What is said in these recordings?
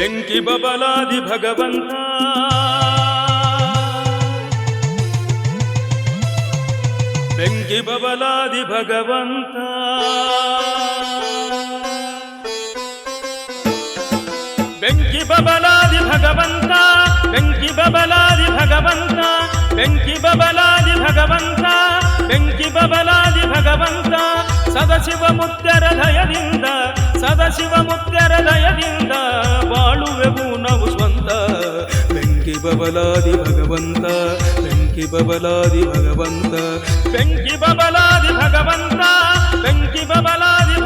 ಬೆಂಕಿ ಬಬಲಾದಿ ಭಗವಂತ. ಬೆಂಕಿ ಬಬಲಾದಿ ಭಗವಂತ. ಬೆಂಕಿ ಬಬಲಾದಿ ಭಗವಂತ, ಬೆಂಕಿ ಬಬಲಾದಿ ಭಗವಂತ, ಬೆಂಕಿ ಬಬಲಾದಿ ಭಗವಂತ, ಬೆಂಕಿ ಬಬಲಾದಿ ಭಗವಂತ. ಸದಶಿವ ಮುತ್ಯರ ದಯದಿಂದ ಸದಶಿವ ಮುತ್ಯರ ದಯದಿಂದ ಬಬಲಾದಿ ಭಗವಂತ ಬೆಂಕಿ ಬಬಲಾದಿ ಭಗವಂತ. ಬೆಂಕಿ ಬಬಲಾದಿ ಭಗವಂತ ಬೆಂಕಿ ಬಬಲಾದಿ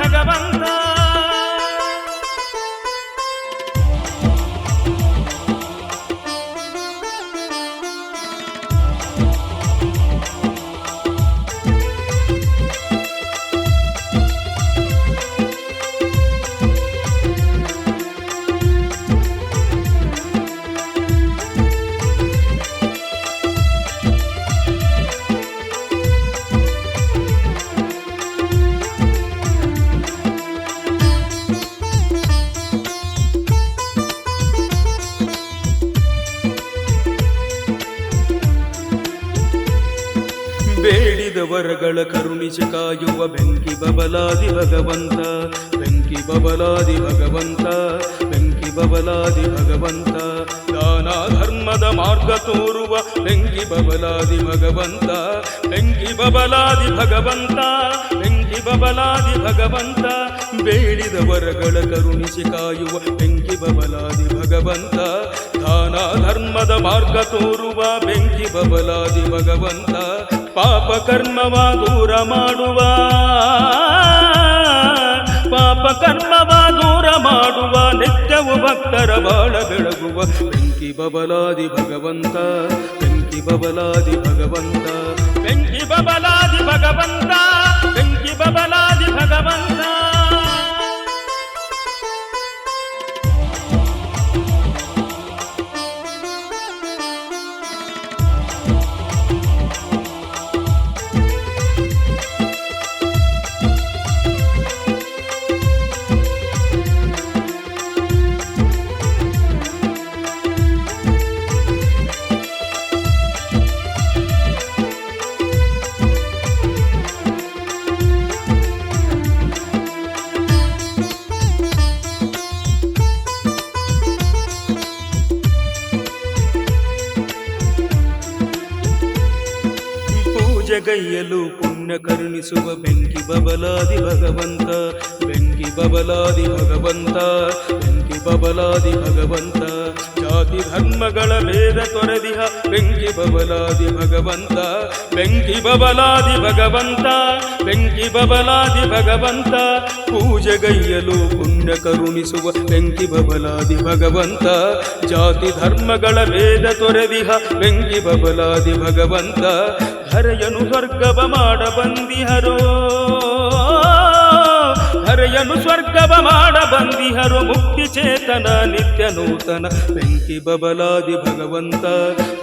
ವರಗಳ ಕರುಣಿಸಿ ಕಾಯುವ ಬೆಂಕಿ ಬಬಲಾದಿ ಭಗವಂತ, ಬೆಂಕಿ ಬಬಲಾದಿ ಭಗವಂತ, ಬೆಂಕಿ ಬಬಲಾದಿ ಭಗವಂತ. ದಾನ ಧರ್ಮದ ಮಾರ್ಗ ತೋರುವ ಬೆಂಕಿ ಬಬಲಾದಿ ಭಗವಂತ, ಬೆಂಕಿ ಬಬಲಾದಿ ಭಗವಂತ, ಬೆಂಕಿ ಬಬಲಾದಿ ಭಗವಂತ. ಬೇಡಿದ ವರಗಳ ಕರುಣಿಸಿ ಕಾಯುವ ಬೆಂಕಿ ಬಬಲಾದಿ ಭಗವಂತ ದಾನ ಧರ್ಮದ ಮಾರ್ಗ ತೋರುವ ಬೆಂಕಿ ಬಬಲಾದಿ ಭಗವಂತ. ಪಾಪ ಕರ್ಮವ ದೂರ ಮಾಡುವ. ಪಾಪ ಕರ್ಮವ ದೂರ ಮಾಡುವ. ನಿತ್ಯವು ಭಕ್ತರ ಬಾಳ ಬೆಳಗುವ. ಬೆಂಕಿ ಬಬಲಾದಿ ಭಗವಂತ, ಬೆಂಕಿ ಬಬಲಾದಿ ಭಗವಂತ. ಬೆಂಕಿ ಬಬಲಾದಿ ಭಗವಂತ ಪೂಜೆಗೈಯಲು ಪುಣ್ಯ ಕರುಣಿಸುವ ಬೆಂಕಿ ಬಬಲಾದಿ ಭಗವಂತ, ಬೆಂಕಿ ಬಬಲಾದಿ ಭಗವಂತ, ಬೆಂಕಿ ಬಬಲಾದಿ ಭಗವಂತ. ಜಾತಿ ಧರ್ಮಗಳ ಭೇದ ತೊರೆದಿಹ ಬೆಂಕಿ ಬಬಲಾದಿ ಭಗವಂತ, ಬೆಂಕಿ ಬಬಲಾದಿ ಭಗವಂತ, ಬೆಂಕಿ ಬಬಲಾದಿ ಭಗವಂತ. ಪೂಜೆಗೈಯಲು ಪುಣ್ಯ ಕರುಣಿಸುವ ಬೆಂಕಿ ಬಬಲಾದಿ ಭಗವಂತ, ಜಾತಿ ಧರ್ಮಗಳ ಭೇದ ತೊರೆದಿಹ ಬೆಂಕಿ ಬಬಲಾದಿ ಭಗವಂತ. ಹರೆಯನು ಸ್ವರ್ಗವ ಮಾಡ ಬಂದಿಹರೋ. ಹರೆಯನು ಸ್ವರ್ಗವ ಮಾಡ ಬಂದಿಹರು. ಮುಕ್ತಿ ಚೇತನ ನಿತ್ಯ ನೂತನ ಬೆಂಕಿ ಬಬಲಾದಿ ಭಗವಂತ,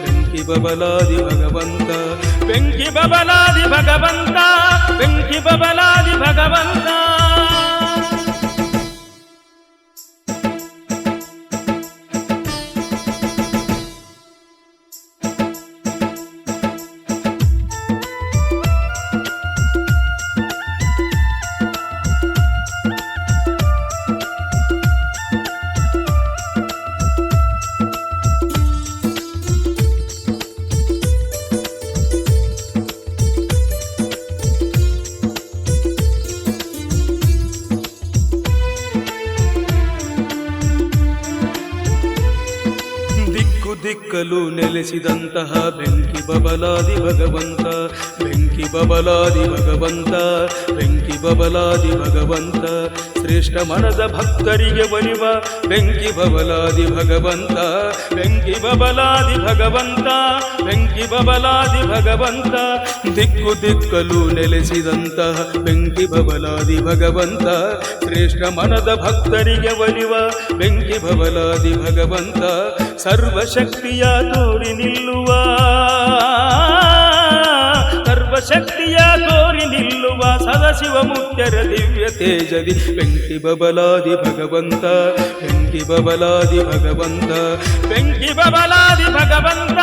ಬೆಂಕಿ ಬಬಲಾದಿ ಭಗವಂತ, ಬೆಂಕಿ ಬಬಲಾದಿ ಭಗವಂತ, ಬೆಂಕಿ ಬಬಲಾದಿ ಭಗವಂತ. ದಿಕ್ಕಲು ನೆಲೆಸಿದಂತಹ ಬೆಂಕಿ ಬಬಲಾದಿ ಭಗವಂತ, ಬೆಂಕಿ ಬಬಲಾದಿ ಭಗವಂತ, ಬೆಂಕಿ ಬಬಲಾದಿ ಭಗವಂತ. ಶ್ರೇಷ್ಠ ಮನದ ಭಕ್ತರಿಗೆ ಬರಿವ ಬೆಂಕಿ ಬಬಲಾದಿ ಭಗವಂತ, ಬೆಂಕಿ ಬಬಲಾದಿ ಭಗವಂತ, ಬೆಂಕಿ ಬಬಲಾದಿ ಭಗವಂತ. ದಿಕ್ಕು ದಿಕ್ಕಲು ನೆಲೆಸಿದಂತಹ ಬೆಂಕಿ ಬಬಲಾದಿ ಭಗವಂತ, ಶ್ರೇಷ್ಠ ಮನದ ಭಕ್ತರಿಗೆ ಒಲಿವ ಬೆಂಕಿ ಬಬಲಾದಿ ಭಗವಂತ. ಸರ್ವಶಕ್ತಿಯ ತೋರಿ ನಿಲ್ಲುವ. ಸರ್ವಶಕ್ತಿಯ ತೋರಿ ನಿಲ್ಲುವ ಸದಾಶಿವಮುಕ್ತರ ದಿವ್ಯ ತೇಜದಿ. ಬೆಂಕಿ ಬಬಲಾದಿ ಭಗವಂತ, ಬೆಂಕಿ ಬಬಲಾದಿ ಭಗವಂತ, ಬೆಂಕಿ ಬಬಲಾದಿ ಭಗವಂತ.